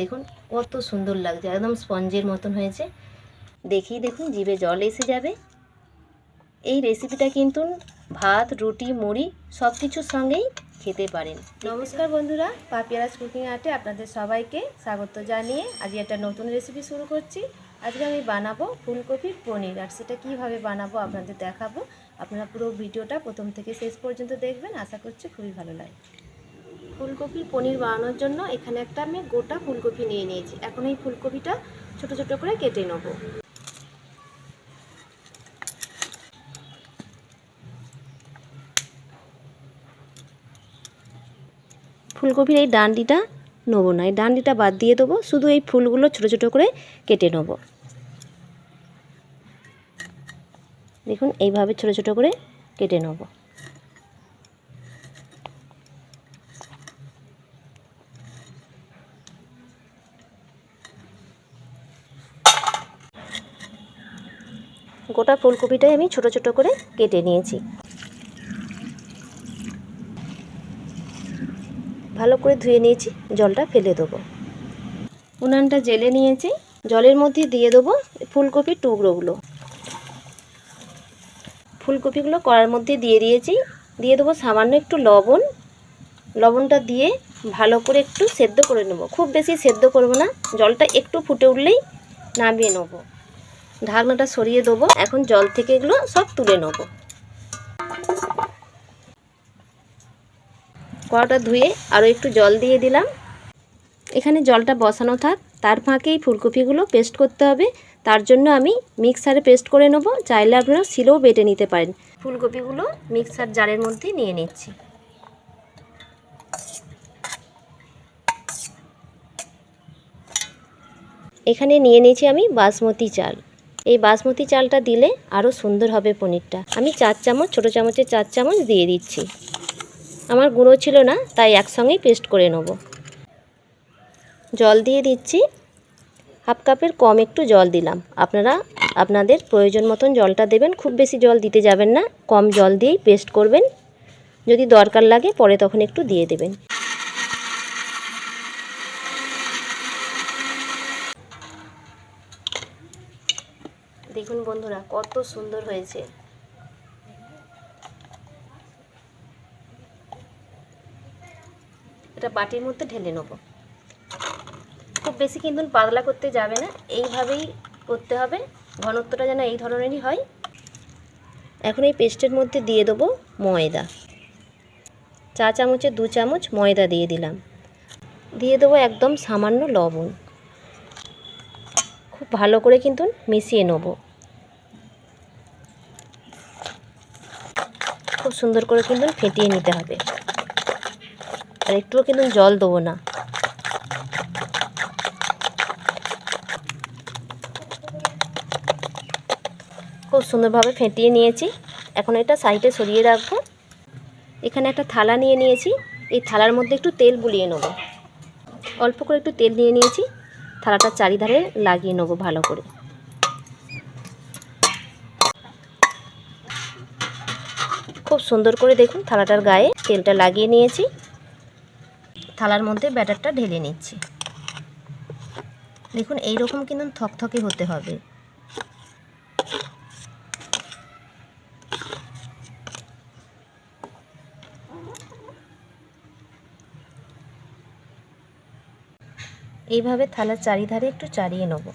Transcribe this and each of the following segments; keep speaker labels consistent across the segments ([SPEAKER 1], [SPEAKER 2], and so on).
[SPEAKER 1] দেখুন, কত সুন্দর লাগছে, একদম স্পঞ্জের মতন হয়েছে। দেখেই দেখুন, জিভে জল এসে যাবে। এই রেসিপিটা কিন্তু ভাত, রুটি, মুড়ি সব কিছুর সঙ্গেই খেতে পারেন। নমস্কার বন্ধুরা পাপিয়ারাজ কুকিং আর্টে আপনাদের সবাইকে স্বাগত জানিয়ে আজ একটা নতুন রেসিপি শুরু করছি। আজকে আমি বানাবো ফুলকপির পনির, আর সেটা কীভাবে বানাবো আপনাদের দেখাবো। আপনারা পুরো ভিডিওটা প্রথম থেকে শেষ পর্যন্ত দেখবেন, আশা করছি খুবই ভালো লাগে ফুলকপির পনির বানানোর জন্য এখানে একটা আমি গোটা ফুলকপি নিয়ে নিয়েছি। এখন এই ফুলকপিটা ছোট ছোট করে কেটে নেব। ফুলকপির এই ডান্ডিটা নেব না, এই ডান্ডিটা বাদ দিয়ে দেবো, শুধু এই ফুলগুলো ছোট ছোট করে কেটে নেব। দেখুন, এইভাবে ছোট ছোট করে কেটে নেব। গোটা ফুলকপিটাই আমি ছোট ছোট করে কেটে নিয়েছি। ভালো করে ধুয়ে নিয়েছি, জলটা ফেলে দেবো। উনানটা জেলে নিয়েছি, জলের মধ্যে দিয়ে দেবো ফুলকপির টুকরোগুলো। ফুলকপিগুলো কড়ার মধ্যে দিয়ে দিয়েছি, দিয়ে দেবো সামান্য একটু লবণ। লবণটা দিয়ে ভালো করে একটু সেদ্ধ করে নেব। খুব বেশি সেদ্ধ করব না, জলটা একটু ফুটে উঠলেই নামিয়ে নেব। ঢাকনাটা সরিয়ে দেবো। এখন জল থেকে এগুলো সব তুলে নেব। কড়াটা ধুয়ে আরও একটু জল দিয়ে দিলাম। এখানে জলটা বসানো থাক। তার ফাঁকেই ফুলকপিগুলো পেস্ট করতে হবে। তার জন্য আমি মিক্সারে পেস্ট করে নেব। চাইলে আপনারা শিলেও বেটে নিতে পারেন। ফুলকপিগুলো মিক্সার জারের মধ্যে নিয়ে নিচ্ছি। এখানে নিয়ে নিয়েছি আমি বাসমতি চাল। এই বাসমতি চালটা দিলে আরও সুন্দর হবে পনিরটা। আমি চার চামচ, ছোটো চামচের চার চামচ দিয়ে দিচ্ছি। আমার গুঁড়ো ছিল না, তাই একসঙ্গেই পেস্ট করে নেব। জল দিয়ে দিচ্ছি। হাফ কাপের কম একটু জল দিলাম। আপনারা, আপনাদের প্রয়োজন মতন জলটা দেবেন, খুব বেশি জল দিতে যাবেন না। কম জল দিয়েই পেস্ট করবেন। যদি দরকার লাগে, পরে তখন একটু দিয়ে দেবেন দেখুন বন্ধুরা, কত সুন্দর হয়েছে। এটা বাটির মধ্যে ঢেলে নেব। খুব বেশি কিন্তু পাতলা করতে যাবে না, এইভাবেই করতে হবে। ঘনত্বটা যেন এই ধরনেরই হয়। এখন এই পেস্টের মধ্যে দিয়ে দেবো ময়দা। চা চামচে দু চামচ ময়দা দিয়ে দিলাম। দিয়ে দেবো একদম সামান্য লবণ। খুব ভালো করে কিন্তু মিশিয়ে নেব। খুব সুন্দর করে কিন্তু ফেটিয়ে নিতে হবে। আর একটুও কিন্তু জল দেবো না। খুব সুন্দরভাবে ফেটিয়ে নিয়েছি। এখন এটা সাইডে সরিয়ে রাখব। এখানে একটা থালা নিয়ে নিয়েছি। এই থালার মধ্যে একটু তেল বুলিয়ে নেব। অল্প করে একটু তেল নিয়ে নিয়েছি। থালাটার চারিধারে লাগিয়ে নেব ভালো করে। সুন্দর করে দেখুন থালাটার গায়ে তেলটা লাগিয়ে নিয়েছি। থালার মধ্যে ব্যাটারটা ঢেলে নিচ্ছি। দেখুন এই রকম কিন্তু থকথকে হতে হবে। এইভাবে থালার চারিধারে একটু চারিয়ে নেব।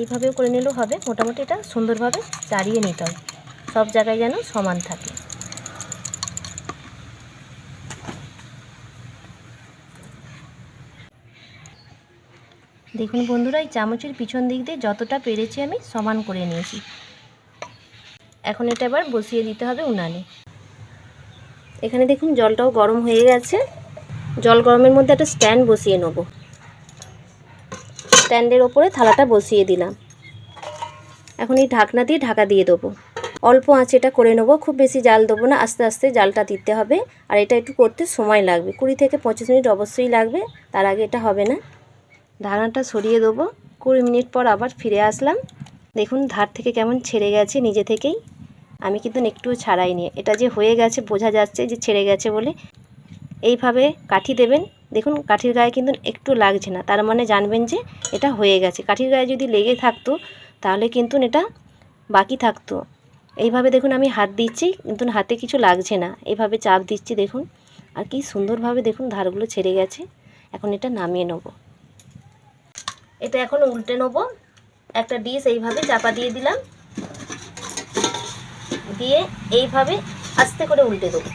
[SPEAKER 1] এইভাবেও করে নিলেও হবে। মোটামুটি এটা সুন্দরভাবে চারিয়ে নিতে হবে। সব জায়গায় যেন সমান থাকে। দেখুন বন্ধুরা, এই চামচের পিছন দিক দিয়ে যতটা পেরেছি আমি সমান করে নিয়েছি। এখন এটা এবার বসিয়ে দিতে হবে উনানে। এখানে দেখুন, জলটাও গরম হয়ে গেছে। জল গরমের মধ্যে একটা স্ট্যান্ড বসিয়ে নেব। স্ট্যান্ডের ওপরে থালাটা বসিয়ে দিলাম। এখন এই ঢাকনা দিয়ে ঢাকা দিয়ে দেবো। অল্প আঁচে এটা করে নেব, খুব বেশি জাল দেবো না, আস্তে আস্তে জালটা দিতে হবে। আর এটা একটু করতে সময় লাগবে, কুড়ি থেকে পঁচিশ মিনিট অবশ্যই লাগবে, তার আগে এটা হবে না। ঢাকনাটা সরিয়ে দেবো, কুড়ি মিনিট পর আবার ফিরে আসলাম। দেখুন, ধার থেকে কেমন ছেড়ে গেছে নিজে থেকেই। আমি কিন্তু একটুও ছাড়াইনি এটা যে হয়ে গেছে বোঝা যাচ্ছে যে ছেড়ে গেছে বলে। এইভাবে কাঠি দেবেন, দেখুন কাঠির গায়ে কিন্তু একটু লাগছে না, তার মানে জানবেন যে এটা হয়ে গেছে। কাঠির গায়ে যদি লেগে থাকতো, তাহলে কিন্তু এটা বাকি থাকতো। এইভাবে দেখুন আমি হাত দিচ্ছি, কিন্তু হাতে কিছু লাগছে না। এইভাবে চাপ দিচ্ছি দেখুন। আর কি সুন্দরভাবে দেখুন ধারগুলো ছেড়ে গেছে। এখন এটা নামিয়ে নেব। এটা এখন উল্টে নেব। একটা ডিশ এইভাবে চাপা দিয়ে দিলাম। দিয়ে এইভাবে আস্তে করে উল্টে দেবো।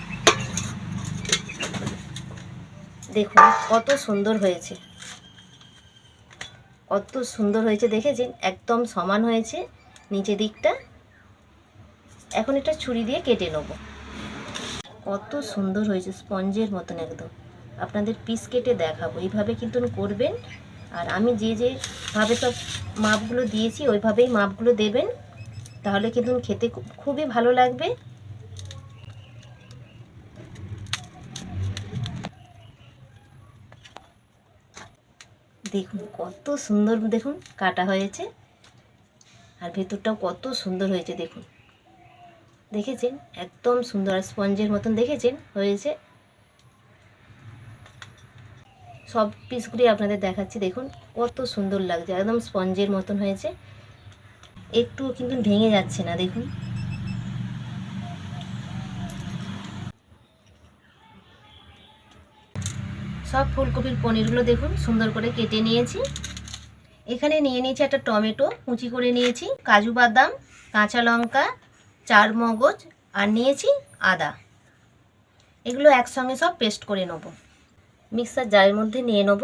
[SPEAKER 1] দেখুন কত সুন্দর হয়েছে। কত সুন্দর হয়েছে, দেখেছেন? একদম সমান হয়েছে। নিচে দিকটা এখন এটা ছুরি দিয়ে কেটে নেব। কত সুন্দর হয়েছে স্পঞ্জের মতন একদম। আপনাদের পিস কেটে দেখাবো। এইভাবে কিন্তু করবেন। আর আমি যে যেভাবে সব মাপগুলো দিয়েছি, ওইভাবেই মাপগুলো দেবেন। তাহলে কিন্তু খেতে খুবই ভালো লাগবে। দেখুন কত সুন্দর, দেখুন কাটা হয়েছে। আর ভেতরটাও কত সুন্দর হয়েছে, দেখুন। দেখেছেন? একদম সুন্দর স্পঞ্জের মতন দেখেছেন? হয়েছে। সব পিসগুলি আপনাদের দেখাচ্ছি। দেখুন, কত সুন্দর লাগছে। একদম স্পঞ্জের মতন হয়েছে। একটুও কিন্তু ভেঙে যাচ্ছে না, দেখুন। সব ফুলকপির পনিরগুলো দেখুন, সুন্দর করে কেটে নিয়েছি। এখানে নিয়ে নিয়েছি একটা টমেটো, কুচি করে নিয়েছি, কাজু বাদাম, কাঁচা লঙ্কা চার মগজ আর নিয়েছি আদা। এগুলো একসঙ্গে সব পেস্ট করে নেব। মিক্সার জারের মধ্যে নিয়ে নেব।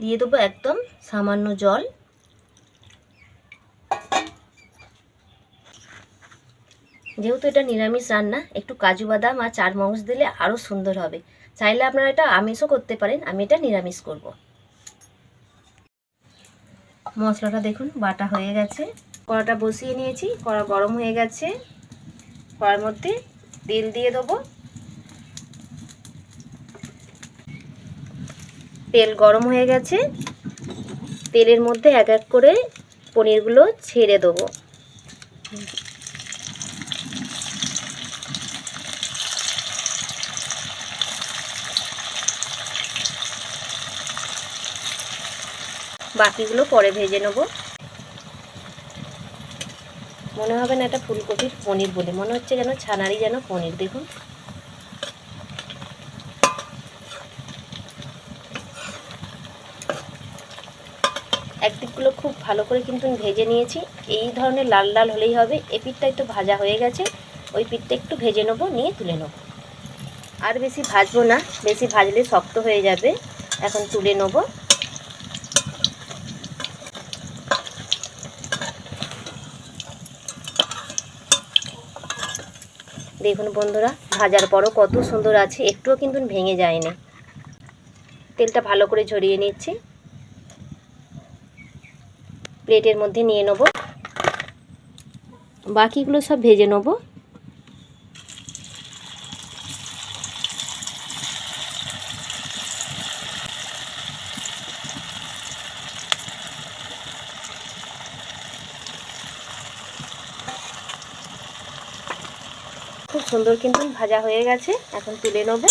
[SPEAKER 1] দিয়ে দেবো একদম সামান্য জল। যেহেতু এটা নিরামিষ রান্না, একটু কাজু বাদাম আর চার মগজ দিলে আরও সুন্দর হবে। চাইলে আপনারা এটা আমিষও করতে পারেন, আমি এটা নিরামিষ করব। মশলাটা দেখুন, বাটা হয়ে গেছে। কড়াটা বসিয়ে নিয়েছি, কড়া গরম হয়ে গেছে। কড়ার মধ্যে তেল দিয়ে দেবো। তেল গরম হয়ে গেছে। তেলের মধ্যে এক এক করে পনিরগুলো ছেড়ে দেবো। বাকিগুলো পরে ভেজে নেব। মনে হবে না এটা ফুলকপির পনির বলে। মনে হচ্ছে যেন ছানারই যেন পনির, দেখুন। একদিকগুলো খুব ভালো করে কিন্তু ভেজে নিয়েছি। এই ধরনের লাল লাল হলেই হবে। এই পিঠটা একটু ভাজা হয়ে গেছে। ওই পিঠটা একটু ভেজে নেব, নিয়ে তুলে নেব। আর বেশি ভাজবো না। বেশি ভাজলে শক্ত হয়ে যাবে। এখন তুলে নেব। দেখুন বন্ধুরা, ভাজার পরও কত সুন্দর আছে, একটুও কিন্তু ভেঙে যায়নি। তেলটা ভালো করে ঝরিয়ে নিচ্ছি। প্লেটের মধ্যে নিয়ে নেব। বাকিগুলো সব ভেজে নেব খুব সুন্দর কিন্তু ভাজা হয়ে গেছে, এখন তুলে নেব।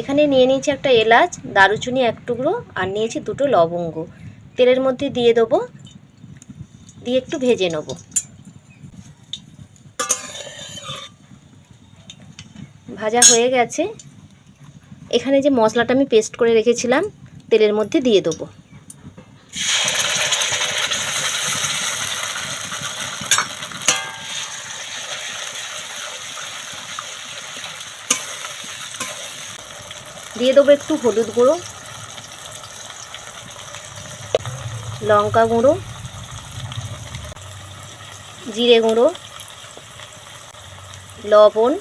[SPEAKER 1] এখানে নিয়ে নিয়েছি একটা এলাচ, দারুচিনি এক টুকরো, আর নিয়েছি দুটো লবঙ্গ। তেলের মধ্যে দিয়ে দেবো, দিয়ে একটু ভেজে নেব। ভাজা হয়ে গেছে। এখানে যে মশলাটা আমি পেস্ট করে রেখেছিলাম, তেলের মধ্যে দিয়ে দেবো। দিয়ে দেবো একটু হলুদ গুঁড়ো, লঙ্কা গুঁড়ো, জিরে গুঁড়ো, লবণ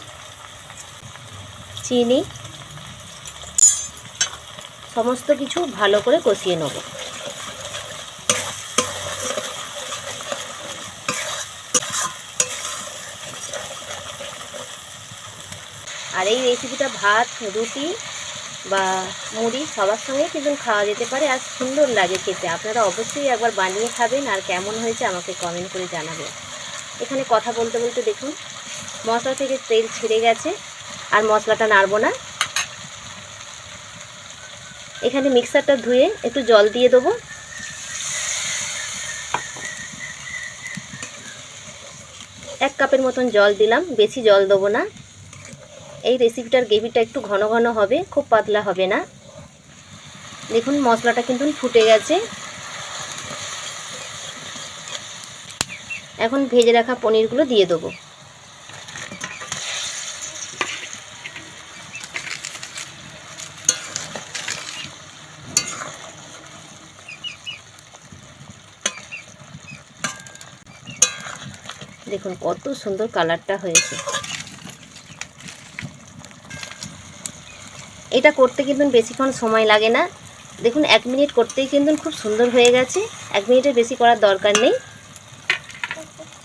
[SPEAKER 1] চিনি সমস্ত কিছু ভালো করে কষিয়ে নেব। আর এই রেসিপিটা ভাত, রুটি বা মুড়ি সবার সঙ্গে কিন্তু খাওয়া যেতে পারে আর সুন্দর লাগে খেতে। আপনারা অবশ্যই একবার বানিয়ে খাবেন আর কেমন হয়েছে আমাকে কমেন্ট করে জানাবেন। এখানে কথা বলতে বলতে দেখুন, মশলা থেকে তেল ছেড়ে গেছে। আর মশলাটা নাড়বো না। এখানে মিক্সারটা ধুয়ে একটু জল দিয়ে দেবো। এক কাপের মতন জল দিলাম, বেশি জল দেবো না। এই রেসিপিটার গ্রেভিটা একটু ঘন ঘন হবে, খুব পাতলা হবে না। দেখুন, মশলাটা কিন্তু ফুটে গেছে। এখন ভেজে রাখা পনিরগুলো দিয়ে দেবো। দেখুন কত সুন্দর কালারটা হয়েছে। এটা করতে কিন্তু বেশিক্ষণ সময় লাগে না। দেখুন, এক মিনিট করতেই কিন্তু খুব সুন্দর হয়ে গেছে। এক মিনিটের বেশি করার দরকার নেই।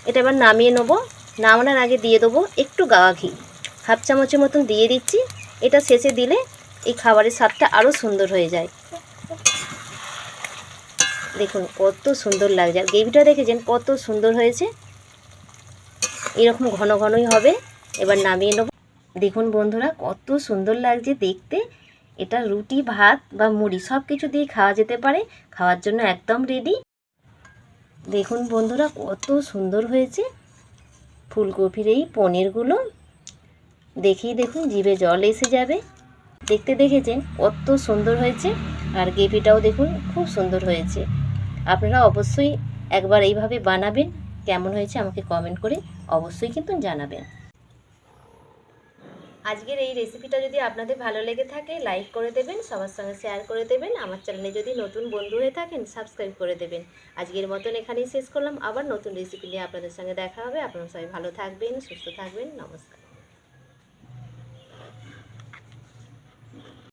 [SPEAKER 1] এটা এবার নামিয়ে নেব। নামানোর আগে দিয়ে দেবো একটু গাওয়া ঘি। হাফ চামচের মতন দিয়ে দিচ্ছি। এটা শেষে দিলে এই খাবারের স্বাদটা আরও সুন্দর হয়ে যায়। দেখুন, কত সুন্দর লাগছে। আর গ্রেভিটা দেখেছেন কত সুন্দর হয়েছে। এরকম ঘন ঘনই হবে। এবার নামিয়ে নেব। দেখুন বন্ধুরা, কত সুন্দর লাগছে দেখতে। এটা রুটি, ভাত বা মুড়ি সব কিছু দিয়ে খাওয়া যেতে পারে। খাওয়ার জন্য একদম রেডি দেখুন বন্ধুরা, কত সুন্দর হয়েছে। ফুলকপির এই পনিরগুলো। দেখেই দেখুন, জিভে জল এসে যাবে। দেখতে দেখেছেন, কত সুন্দর হয়েছে। আর গ্রেভিটাও দেখুন, খুব সুন্দর হয়েছে। আপনারা অবশ্যই একবার এইভাবে বানাবেন। কেমন হয়েছে আমাকে কমেন্ট করে অবশ্যই কিন্তু জানাবেন। আজকের এই রেসিপিটা যদি আপনাদের ভালো লেগে থাকে লাইক করে দেবেন, সবার সঙ্গে শেয়ার করে দেবেন, আমার চ্যানেলে যদি নতুন বন্ধু হয়ে থাকেন সাবস্ক্রাইব করে দেবেন। আজকের মতন এখানেই শেষ করলাম, আবার নতুন রেসিপি নিয়ে আপনাদের সঙ্গে দেখা হবে। আপনারা সবাই ভালো থাকবেন, সুস্থ থাকবেন, নমস্কার।